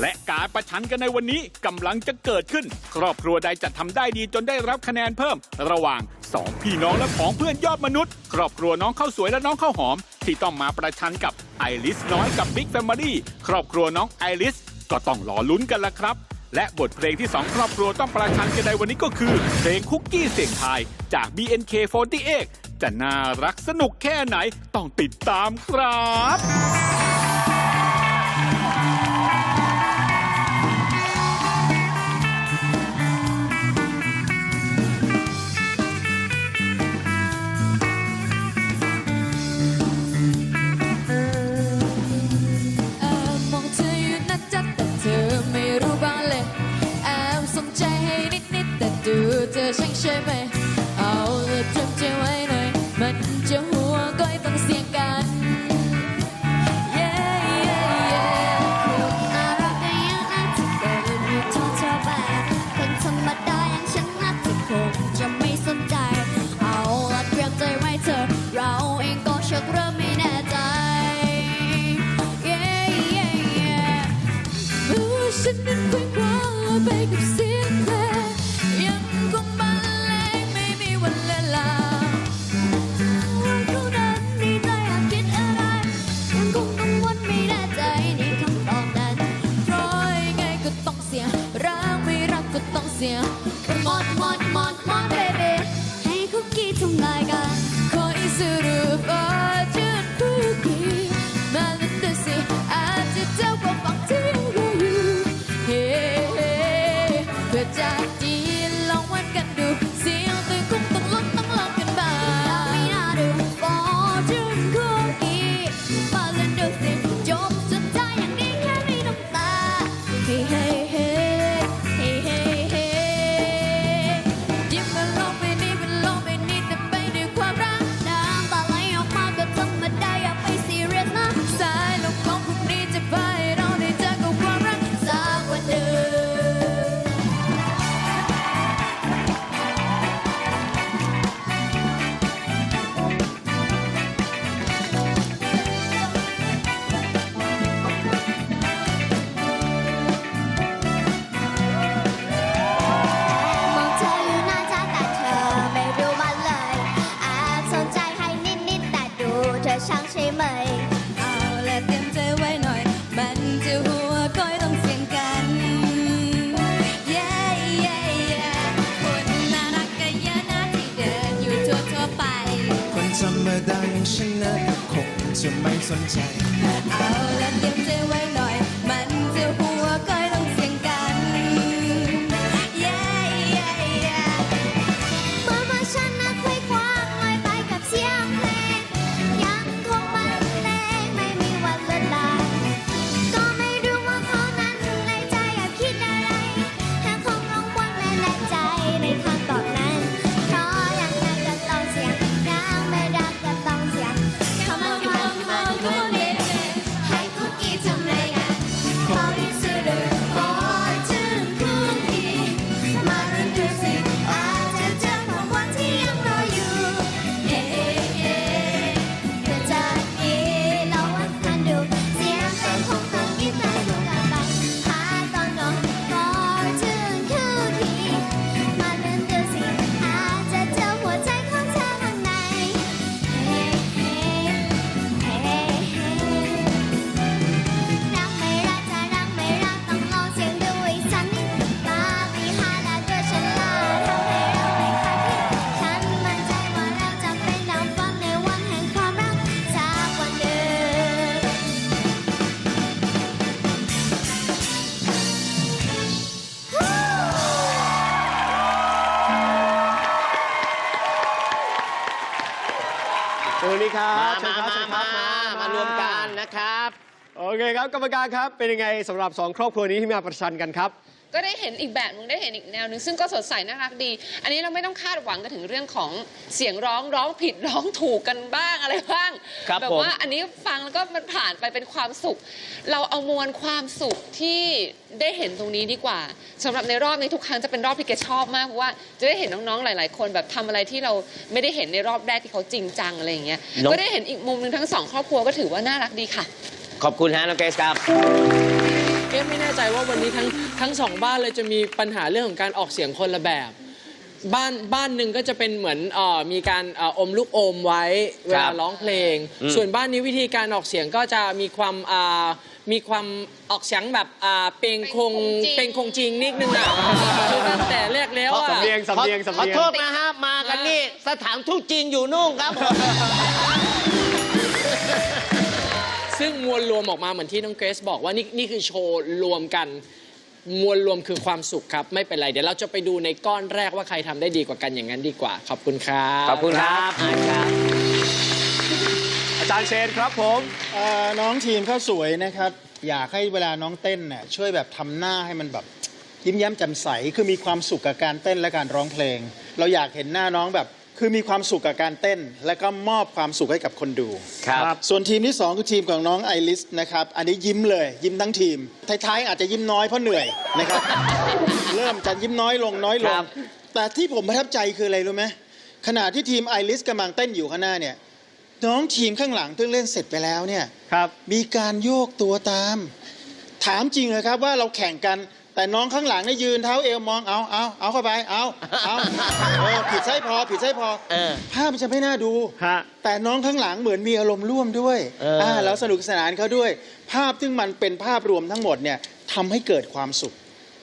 และการประชันกันในวันนี้กำลังจะเกิดขึ้น ครอบครัวใดจะทำได้ดีจนได้รับคะแนนเพิ่ม ระหว่างสองพี่น้องและของเพื่อนยอดมนุษย์ ครอบครัวน้องข้าวสวยและน้องข้าวหอม ที่ต้องมาประชันกับไอริสน้อยกับบิ๊กแฟมิลี่ครอบครัวน้องไอริสก็ต้องรอลุ้นกันละครับ และบทเพลงที่ 2 ครอบครัวต้องประชันกันในวันนี้ก็คือ เพลงคุกกี้เสียงไทยจาก BNK48 จะน่ารักสนุกแค่ไหนต้องติดตามครับ Chẳng. Come on, come on, come on, come on, baby. 한국기 통나가 거의 수루. และช้างใช่ไหม เอาละเตรียมใจไว้หน่อย มันจะหัวก้อยต้องเสียงกัน เย้เย้เย้คนน่ารักกันเยอะนะที่เดินอยู่ทั่วทั่วไป คนธรรมดาอย่างฉันนะคงจะไม่สนใจ เอาละเตรียมใจังนี้ครับมามามา มารวมกันนะครับ โอเคครับกรรมการครับเป็นยังไงสำหรับสองครอบครัวนี้ที่มาประชันกันครับ ก็ได้เห็นอีกแบบมึงได้เห็นอีกแนวหนึ่งซึ่งก็สดใสน่ารักดี อันนี้เราไม่ต้องคาดหวังกันถึงเรื่องของเสียงร้องร้องผิดร้องถูกกันบ้างอะไรบ้างบแบบว่าอันนี้ฟังแล้วก็มันผ่านไปเป็นความสุข เราเอามวลความสุขที่ได้เห็นตรงนี้ดีกว่าสำหรับในรอบนี้ทุกครั้งจะเป็นรอบที่แกชอบมากเพราะว่าจะได้เห็นน้องๆหลาย ๆ คนแบบทำอะไรที่เราไม่ได้เห็นในรอบแรกที่เขาจริงจังอะไรอย่างเงี้ยก็ได้เห็นอีกมุมหนึ่งทั้งสองครอบครัวก็ถือว่าน่ารักดีค่ะ ขอบคุณฮะน้องเกรครับ อ๊ะไม่แน่ใจว่าวันนี้ทั้งทั้งสองบ้านเลยจะมีปัญหาเรื่องของการออกเสียงคนละแบบ บ้านบ้านหนึ่งก็จะเป็นเหมือนเอ่อมีการเอ่ออมลูกอมไว้เวครัลาบร้องเพลงอืมส่วนบ้านนี้วิธีการออกเสียงก็จะมีความอ่ามีความออกเสียงแบบอ่าเพลงคงเพเพลลงงคคงงจจริริงงนิดนึงอะคือตั้งแต่แรกแล้วอะ สำเนียงสำเนียงสำขอเนียง โทษนะฮะมากันนี่ สถานทูตจีนอยู่นู่นครับผม ซึ่งมวลรวมออกมาเหมือนที่น้องเกรซบอกว่านี่นี่คือโชว์รวมกัน มวลรวมคือความสุขครับ ไม่เป็นไร เดี๋ยวเราจะไปดูในก้อนแรกว่าใครทำได้ดีกว่ากันอย่างนั้นดีกว่า ขอบคุณครับขอบคุณครับ อาจารย์ อาจารย์เชนครับผม เอ่อน้องทีมข้าวสวยนะครับ อยากให้เวลาน้องเต้นน่ะช่วยแบบทำหน้าให้มันแบบยิ้มแย้มแจ่มใสคือมีความสุขกับการเต้นและการร้องเพลง เราอยากเห็นหน้าน้องแบบ คือมีความสุขกับการเต้น และก็มอบความสุขให้กับคนดูครับ ส่วนทีมที่ 2 คือทีมของน้องไอริสนะครับ อันนี้ยิ้มเลยยิ้มทั้งทีม ท้ายๆ อาจจะยิ้มน้อยเพราะเหนื่อยนะครับ เริ่มจะยิ้มน้อยลงน้อยลครังบแต่ที่ผมประทับใจคืออะไรรู้ไหมขณะที่ทีมไอริสกำลังเต้นอยู่ข้างหน้าเนี่ยน้องทีมข้างหลังที่เล่นเสร็จไปแล้วเนี่ยครับมีการโยกตัวตาม ถามจริงเลยครับว่าเราแข่งกัน แต่น้องข้างหลังเนี่ยยืนเท้าเอวมองเอาเอาเอาเข้าไปเอาเอาเออผิดไส้พอผิดไส้พอเออภาพมันจะไม่น่าดู ฮะ แต่น้องข้างหลังเหมือนมีอารมณ์ร่วมด้วยเอออ่ แล้วสนุกสนานเขาด้วย ภาพซึ่งมันเป็นภาพรวมทั้งหมดเนี่ยทำให้เกิดความสุข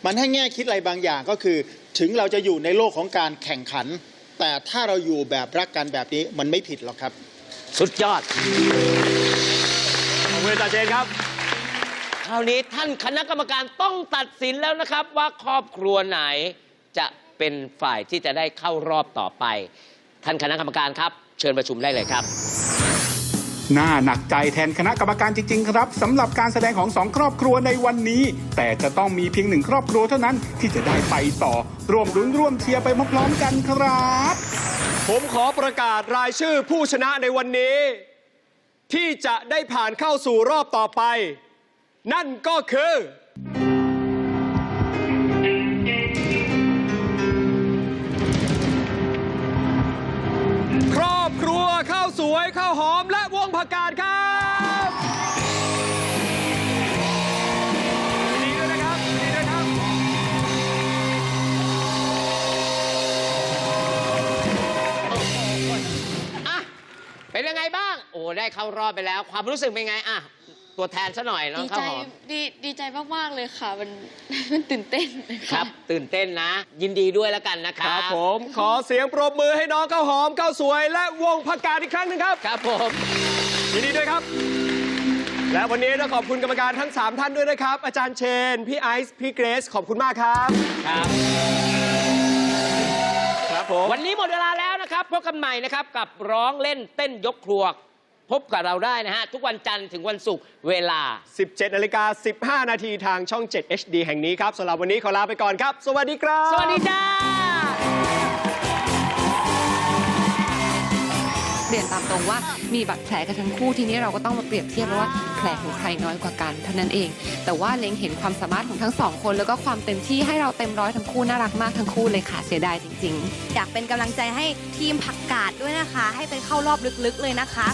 มันให้แง่คิดอะไรบางอย่างก็คือ ถึงเราจะอยู่ในโลกของการแข่งขัน แต่ถ้าเราอยู่แบบรักกันแบบนี้มันไม่ผิดหรอกครับ สุดยอด ขอบคุณอาจารย์เชนครับค ราวนี้ท่านคณะกรรมการต้องตัดสินแล้วนะครับ ว่าครอบครัวไหนจะเป็นฝ่ายที่จะได้เข้ารอบต่อไป ท่านคณะกรรมการครับ เชิญประชุมได้เลยครับ น่าหนักใจแทนคณะกรรมการจริง ๆ ครับสำหรับการแสดงของสองครอบครัวในวันนี้ แต่จะต้องมีเพียงหนึ่งครอบครัวเท่านั้นที่จะได้ไปต่อร่วมรุ้นร่วมเชียร์ไปพร้อมๆกันครับ ผมขอประกาศรายชื่อผู้ชนะในวันนี้ ที่จะได้ผ่านเข้าสู่รอบต่อไป นั่นก็คือ ครอบครัวข้าวสวยข้าวหอมและวงผักกาดครับยินดีด้วยนะครับยินดีด้วยครับอะเป็นยังไงบ้าง โอ้ได้เข้ารอบไปแล้ว ความรู้สึกเป็นไงอะ ตัวแทนซะหน่อยน้องดีข้าใจวหอมดีดีใจมาก ๆ เลยค่ะ มัน มันตื่นเต้นนะะครับตื่นเต้นนะ ยินดีด้วยแล้วกันนะคครัรับบผมขอเสียงปรบมือให้น้องข้าวหอมข้าวสวย และวงผักกาดอีกครั้งหนึ่งครับ ครับผม ยินดีด้วยครับ และวันนี้ต้องขอบคุณกรรมการทั้ง 3 ท่านด้วยนะครับ อาจารย์เชน พี่ไอซ์ พี่เกรซ ขอบคุณมากครับ ครับ ครับผม วันนี้หมดเวลาแล้วนะครับ พบกันใหม่นะครับกับร้องเล่นเต้นยกครัว พบกับเราได้นะฮะ ทุกวันจันทร์ถึงวันศุกร์เวลา 17นาฬิกา15 นาทีทางช่อง 7 HD แห่งนี้ครับสำหรับวันนี้ขอลาไปก่อนครับ สวัสดีครับ สวัสดีจ้าเรียนตามตรงว่ามีบาดแผลกันทั้งคู่ทีนี้เราก็ต้องมาเปรียบเทียบแล้วว่าแผลของใครน้อยกว่ากันเท่านั้นเอง แต่ว่าเล็งเห็นความสามารถของทั้งสองคน แล้วก็ความเต็มที่ให้เราเต็มร้อยทั้งคู่น่ารักมากทั้งคู่เลยค่ะเสียดายจริง ๆ อยากเป็นกำลังใจให้ทีมผักกาดด้วยนะคะ ให้ไปเข้ารอบลึกๆเลยนะคะ